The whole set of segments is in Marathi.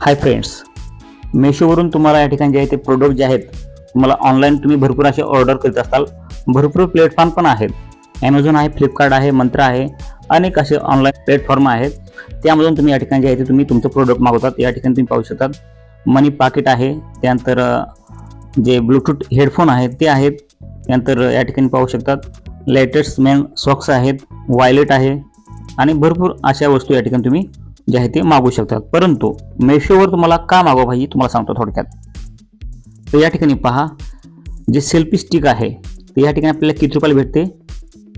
हाय फ्रेंड्स मेशोवरून तुम्हाला या ठिकाणी जे आहे ते प्रोडक्ट जे आहेत तुम्हाला ऑनलाईन तुम्ही भरपूर असे ऑर्डर करीत असाल भरपूर प्लॅटफॉर्म पण आहेत. ॲमेझॉन आहे फ्लिपकार्ट आहे मंत्रा आहे अनेक असे ऑनलाईन प्लॅटफॉर्म आहेत. त्यामधून तुम्ही या ठिकाणी जे आहे ते तुम्ही तुमचं प्रोडक्ट मागवतात. या ठिकाणी तुम्ही पाहू शकतात. मनी पाकिट आहे त्यानंतर जे ब्लूटूथ हेडफोन आहेत ते आहेत. त्यानंतर या ठिकाणी पाहू शकतात. लेटेस्ट मेन सॉक्स आहेत वायलेट आहे आणि भरपूर अशा वस्तू या ठिकाणी तुम्ही जे आहे ते मागू शकतात. परंतु मेशोवर तुम्हाला का मागवा पाहिजे तुम्हाला सांगतो थोडक्यात. तर या ठिकाणी पहा जे सेल्फी स्टिक आहे ते या ठिकाणी आपल्याला किती रुपयाला भेटते?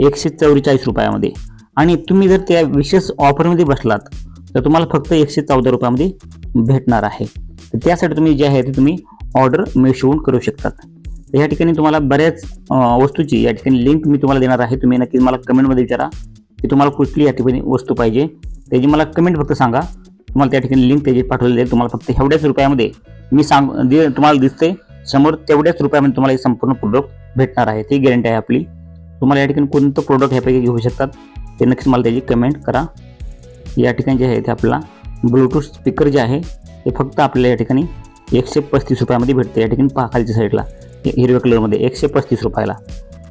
एकशे चौवेचाळीस रुपयामध्ये. आणि तुम्ही जर त्या विशेष ऑफरमध्ये बसलात तर तुम्हाला फक्त एकशे चौदा रुपयामध्ये भेटणार आहे. तर त्यासाठी तुम्ही जे आहे ते तुम्ही ऑर्डर मेशोहून करू शकतात. तर या ठिकाणी तुम्हाला बऱ्याच वस्तूची या ठिकाणी लिंक मी तुम्हाला देणार आहे. तुम्ही नक्कीच मला कमेंटमध्ये विचारा. की तुम्हाला कुठली या ठिकाणी वस्तू पाहिजे त्याची मला कमेंट फक्त सांगा. तुम्हाला त्या ठिकाणी लिंक त्याची पाठवली जाईल तुम्हाला फक्त एवढ्याच रुपयामध्ये मी सांग दे तुम्हाला दिसते समोर तेवढ्याच रुपयामध्ये तुम्हाला हे संपूर्ण प्रोडक्ट भेटणार आहे. ती गॅरंटी आहे आपली. तुम्हाला या ठिकाणी कोणतं प्रोडक्ट ह्यापैकी घेऊ शकतात ते नक्कीच मला त्याची कमेंट करा. या ठिकाणी जे आहे ते आपला ब्लूटूथ स्पीकर जे आहे ते फक्त आपल्याला या ठिकाणी एकशे पस्तीस रुपयामध्ये भेटते. या ठिकाणी पहा खालच्या साईडला हिरव्या कलरमध्ये एकशे पस्तीस रुपयाला.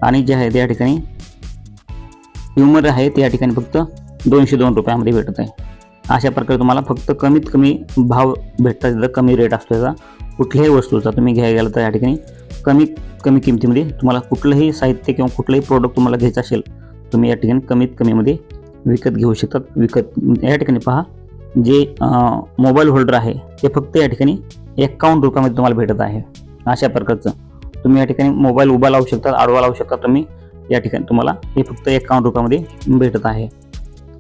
आणि जे आहे ते या ठिकाणी ट्युमर आहे ते या ठिकाणी फक्त दोनशे दोन रुपयामध्ये भेटत आहे. अशा प्रकारे तुम्हाला फक्त कमीत कमी भाव भेटतात तिथं कमी रेट असतो त्याचा कुठल्याही वस्तूचा तुम्ही घ्यायला गेला तर या ठिकाणी कमीत कमी किमतीमध्ये तुम्हाला कुठलंही साहित्य किंवा कुठलंही प्रोडक्ट तुम्हाला घ्यायचं असेल तुम्ही या ठिकाणी कमीत कमीमध्ये विकत घेऊ शकतात. विकत या ठिकाणी पहा जे मोबाईल होल्डर आहे ते फक्त या ठिकाणी एकावन्न रुपयामध्ये तुम्हाला भेटत आहे. अशा प्रकारचं तुम्ही या ठिकाणी मोबाईल उभा लावू शकता आडवा लावू शकता तुम्ही. या ठिकाणी तुम्हाला हे फक्त एकावन्न रुपयामध्ये भेटत आहे.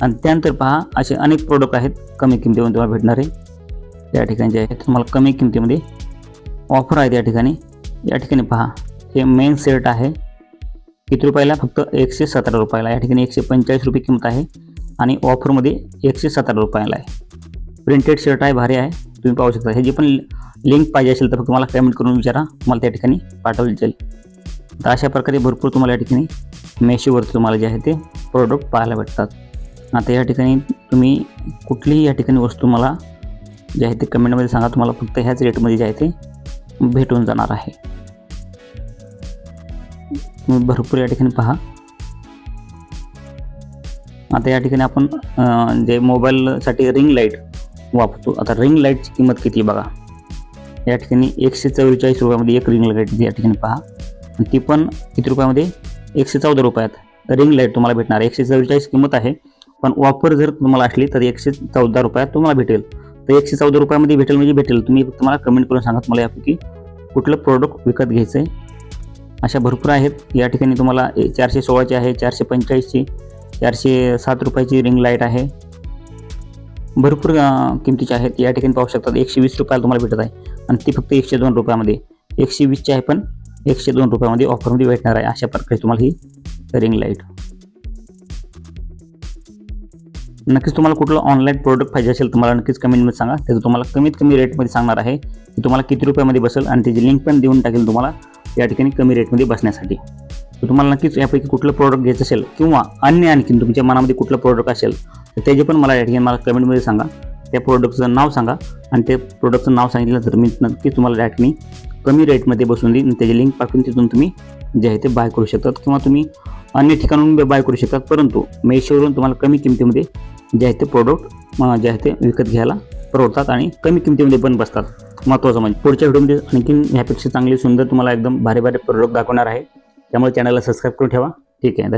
आणि त्यानंतर पहा असे अनेक प्रोडक्ट आहेत कमी किमतीमध्ये तुम्हाला भेटणारे या ठिकाणी जे आहेत तुम्हाला कमी किमतीमध्ये ऑफर आहे या ठिकाणी. या ठिकाणी पहा हे मेन सेट आहे. किती रुपयाला? फक्त एकशे सतरा रुपयाला. या ठिकाणी एकशे पंचेचाळीस रुपये किंमत आहे. आणि ऑफरमध्ये एकशे सतरा रुपयाला आहे. प्रिंटेड शर्ट आहे भारी आहे. तुम्ही पाहू शकता. हे जे पण लिंक पाहिजे असेल तर फक्त मला पेमेंट करून विचारा. तुम्हाला त्या ठिकाणी पाठवली जाईल. तर अशा प्रकारे भरपूर तुम्हाला या ठिकाणी मेशोवरती तुम्हाला जे आहे ते प्रोडक्ट पाहायला भेटतात. आता या ठिकाणी तुम्ही कुठलीही या ठिकाणी वस्तू मला जे आहे ते कमेंटमध्ये सांगा. तुम्हाला फक्त ह्याच रेटमध्ये जे आहे ते भेटून जाणार आहे. तुम्ही भरपूर या ठिकाणी पहा. आता या ठिकाणी आपण जे मोबाईलसाठी रिंग लाइट वापरतो. आता रिंग लाईटची किंमत किती आहे बघा. या ठिकाणी एकशे चव्वेचाळीस रुपयामध्ये एक रिंग लाइट या ठिकाणी पहा. ती पण किती रुपयामध्ये? एकशे चौदा रुपयात रिंग लाइट तुम्हाला भेटणार. एकशे चव्वेचाळीस किंमत आहे. पण ऑफर जर तुम्हाला असली तर एकशे चौदा रुपयात तुम्हाला भेटेल. तर एकशे चौदा रुपयामध्ये भेटेल म्हणजे भेटेल. तुम्ही फक्त मला कमेंट करून सांगा तुम्हाला यापैकी कुठलं प्रोडक्ट विकत घ्यायचं आहे अशा भरपूर आहेत. या ठिकाणी तुम्हाला ए- चारशे सोळाची आहे चारशे पंचेचाळीसची चारशे सात रुपयाची रिंग लाइट आहे. भरपूर किमतीचे आहेत. या ठिकाणी पाहू शकतात एकशे वीस रुपयाला तुम्हाला भेटत आहे. आणि ती फक्त एकशे दोन रुपयामध्ये एकशे वीसची आहे पण एकशे दोन रुपयामध्ये ऑफरमध्ये भेटणार आहे. अशा प्रकारे तुम्हाला ही रिंग लाइट नक्कीच तुम्हाला कुठलं ऑनलाईन प्रोडक्ट पाहिजे असेल तुम्हाला नक्कीच कमेंटमध्ये सांगा. त्याचं तुम्हाला कमीत कमी रेटमध्ये सांगणार आहे की तुम्हाला किती रुपयामध्ये बसेल आणि त्याची लिंक पण देऊन टाकेल तुम्हाला या ठिकाणी कमी रेटमध्ये बसण्यासाठी. तर तुम्हाला नक्कीच यापैकी कुठलं प्रोडक्ट घ्यायचं असेल किंवा अन्य आणखीन तुमच्या मनामध्ये कुठलं प्रोडक्ट असेल तर त्याचे पण मला या ठिकाणी मला कमेंटमध्ये सांगा. त्या प्रोडक्टचं नाव सांगा आणि ते प्रोडक्टचं नाव सांगितलं तर मी नक्कीच तुम्हाला या ठिकाणी कमी रेटमध्ये बसून देईन त्याची लिंक पाठवून तिथून तुम्ही जे आहे ते बाय करू शकतात किंवा तुम्ही अन्य ठिकाणून बाय करू शकतात. परंतु मेशोवरून तुम्हाला कमी किमतीमध्ये जे आहे ते प्रोडक्ट जे आहे ते विकत घ्यायला परवडतात आणि कमी किमतीमध्ये पण बसतात. महत्त्वाचं म्हणजे पुढच्या व्हिडिओमध्ये आणखीन ह्यापेक्षा चांगली सुंदर तुम्हाला एकदम भारी भारी प्रोडक्ट दाखवणार आहे. त्यामुळे चॅनलला सबस्क्राईब करून ठेवा. ठीक आहे.